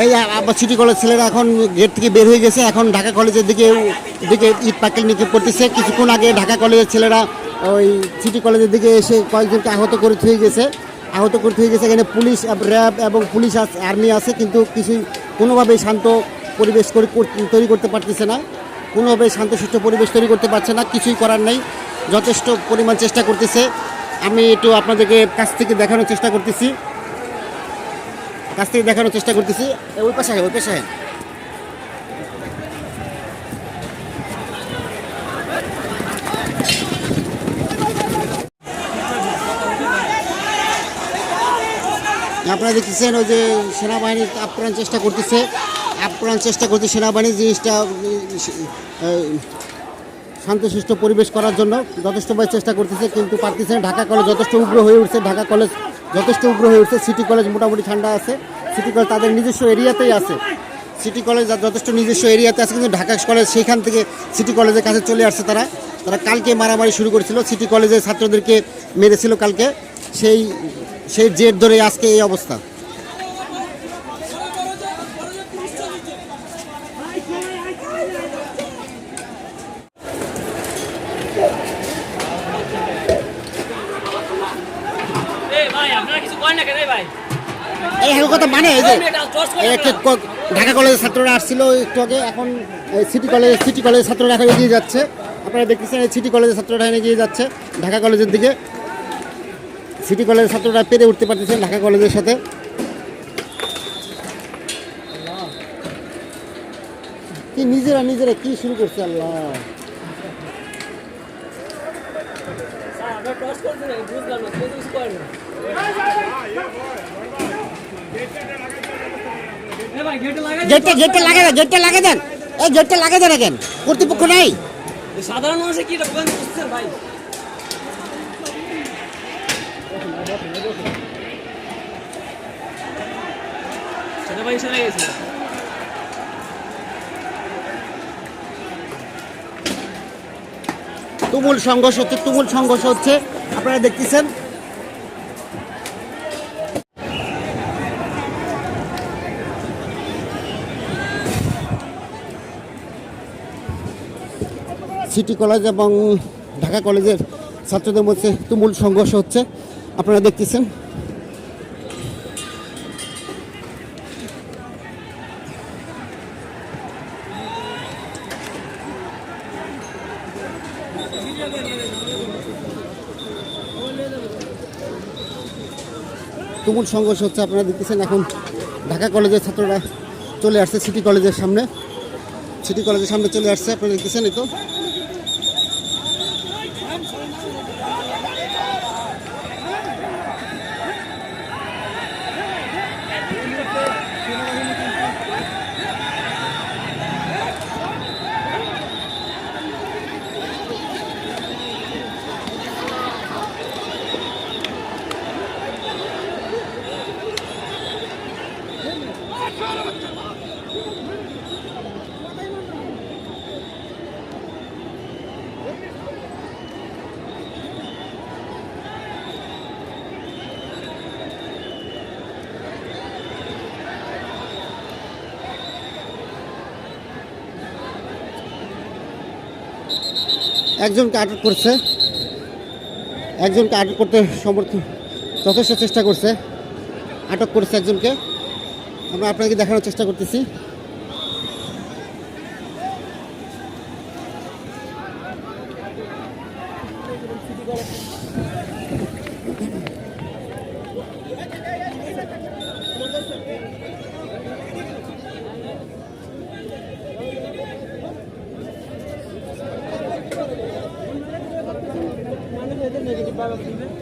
এই city college ছেলেরা এখন গেট থেকে বের হয়ে গেছে, এখন ঢাকা কলেজের দিকে দিকে ইট পাকেল নিক্ষেপ করতেছে। কিছুক্ষণ আগে ঢাকা কলেজের ছেলেরা ওই সিটি কলেজের দিকে এসে কয়েকজনকে আহত করে থুয়ে গেছে। আহত করে থুয়ে গেছে, এখানে পুলিশ, র্যাব এবং পুলিশ আর্মি আছে, কিন্তু কিছুই কোনোভাবেই শান্ত পরিবেশ তৈরি করতে পারতেছে না। কোনোভাবেই শান্ত শান্তশিষ্ট পরিবেশ তৈরি করতে পারছে না, কিছুই করার নেই। যথেষ্ট পরিমাণ চেষ্টা করতেছে। আমি একটু আপনাদেরকে কাছ থেকে দেখানোর চেষ্টা করতেছি। কাছ থেকে দেখানোর চেষ্টা করতেছি। ওই পাশে ওই পাশে। আপনারা দেখতেছেন ওই যে সেনাবাহিনী আপ্রাণ চেষ্টা করতেছে। আপ্রাণ চেষ্টা করছে সেনাবাহিনী জিনিসটা শান্তশিষ্ট পরিবেশ করার জন্য যথেষ্টভাবে চেষ্টা করতেছে, কিন্তু পারতেছে ঢাকা কলেজ যথেষ্ট উগ্র হয়ে উঠছে। ঢাকা কলেজ যথেষ্ট উগ্র হয়ে উঠছে। সিটি কলেজ মোটামুটি ঠান্ডা আছে। সিটি কলেজ তাদের নিজস্ব এরিয়াতেই আছে। সিটি কলেজ যথেষ্ট নিজস্ব এরিয়াতে আছে, কিন্তু ঢাকা কলেজ সেইখান থেকে সিটি কলেজের কাছে চলে আসছে তারা। তারা কালকে মারামারি শুরু করেছিল। সিটি কলেজের ছাত্রদেরকে মেরেছিল কালকে। সেই সেই জেট ধরে আজকে এই অবস্থা ভাই হ্যাঁ কথা মানে এই যে ঢাকা কলেজের ছাত্ররা আসছিল একটু আগে এখন সিটি কলেজ সিটি কলেজের ছাত্ররা এখন এগিয়ে যাচ্ছে। আপনারা দেখতেছেন সিটি কলেজের ছাত্ররা এখন এগিয়ে যাচ্ছে ঢাকা কলেজের দিকে। সিটি কলেজের ছাত্ররা পেরে উঠতে পারতেছেন ঢাকা কলেজের সাথে। কি নিজেরা নিজেরা কি শুরু করছে আল্লাহ আপনারা টস করছেন না বুঝলাম না কেউ তো কিছু করেন না এ ভাই গেটে লাগাই গেটটা গেটটা লাগে দেন গেটটা লাগে দেন এই গেটটা লাগে দেন কেন কর্তৃপক্ষ নাই। সাধারণ মানুষের কি রকম বুঝছেন ভাই? সেটা ভাই চলে গেছে তুমুল সংঘর্ষ হচ্ছে, তুমুল সংঘর্ষ হচ্ছে। আপনারা দেখতেছেন। সিটি কলেজ এবং ঢাকা কলেজের ছাত্রদের মধ্যে তুমুল সংঘর্ষ হচ্ছে। আপনারা দেখতেছেন। তুমুল সংঘর্ষ হচ্ছে, আপনারা দেখতেছেন এখন ঢাকা কলেজের ছাত্ররা চলে আসছে সিটি কলেজের সামনে। সিটি কলেজের সামনে চলে আসছে, আপনারা দেখতেছেন এই তো। একজনকে আটক করছে। একজনকে আটক করতে সমর্থ যথেষ্ট চেষ্টা করছে। আটক করছে একজনকে। আমরা আপনাকে দেখানোর চেষ্টা করতেছি। বাবা দিবে